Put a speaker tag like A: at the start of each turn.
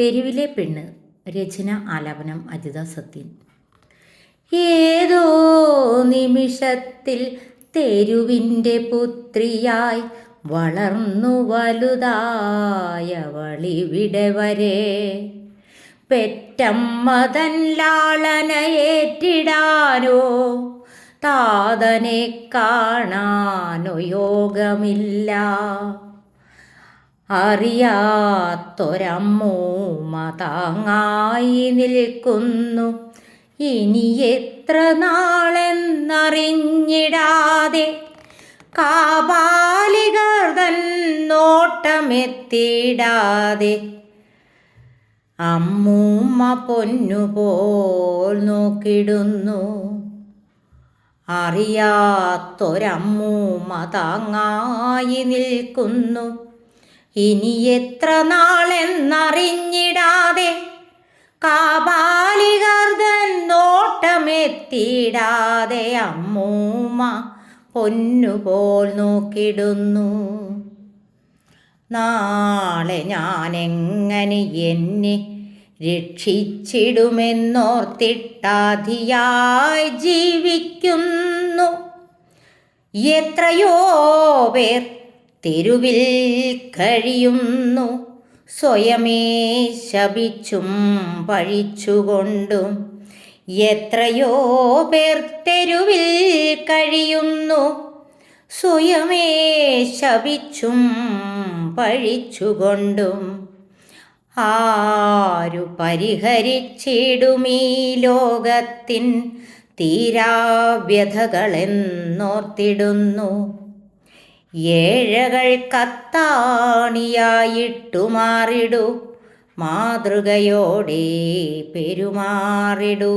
A: തെരുവിലെ പെണ്ണ് രചന ആലാപനം അജിത സത്യൻ. ഏതോ നിമിഷത്തിൽ തെരുവിന്റെ പുത്രിയായി വളർന്നു വലുതായവളിവിടെ വരെ. പെറ്റമ്മതൻ ലാളനയേറ്റിടാനോ താതനെ കാണാനോ യോഗമില്ല. അറിയാത്തൊരമ്മൂമ്മ താങ്ങായി നിൽക്കുന്നു. ഇനി എത്ര നാളെന്നറിഞ്ഞിടാതെ കാപാലികർ തൻ നോട്ടമെത്തിടാതെ അമ്മൂമ്മ പൊന്നുപോൽ നോക്കിടുന്നു. അറിയാത്തൊരമ്മൂമ്മ താങ്ങായി നിൽക്കുന്നു. ഇനി എത്ര നാളെന്നറിഞ്ഞിടാതെ കാപാലികർദൻ നോട്ടമെത്തിടാതെ അമ്മൂമ്മ പൊന്നുപോൽ നോക്കിടുന്നു. നാളെ ഞാനെങ്ങനെ എന്നെ രക്ഷിച്ചിടുമെന്നോർത്തിട്ടാധിയായി ജീവിക്കുന്നു. എത്രയോ പേർ തെരുവിൽ കഴിയുന്നു. സ്വയമേ ശപിച്ചും പഴിച്ചുകൊണ്ടും എത്രയോ പേർ തെരുവിൽ കഴിയുന്നു. സ്വയമേ ശപിച്ചും പഴിച്ചുകൊണ്ടും ആരു പരിഹരിച്ചിടുമീ ലോകത്തിൻ തീരാവ്യഥകളെന്നോർത്തിടുന്നു. ഏഴകൾ കത്താണിയായിട്ടു മാറിടു. മാതൃകയോടെ പെരുമാറിടൂ.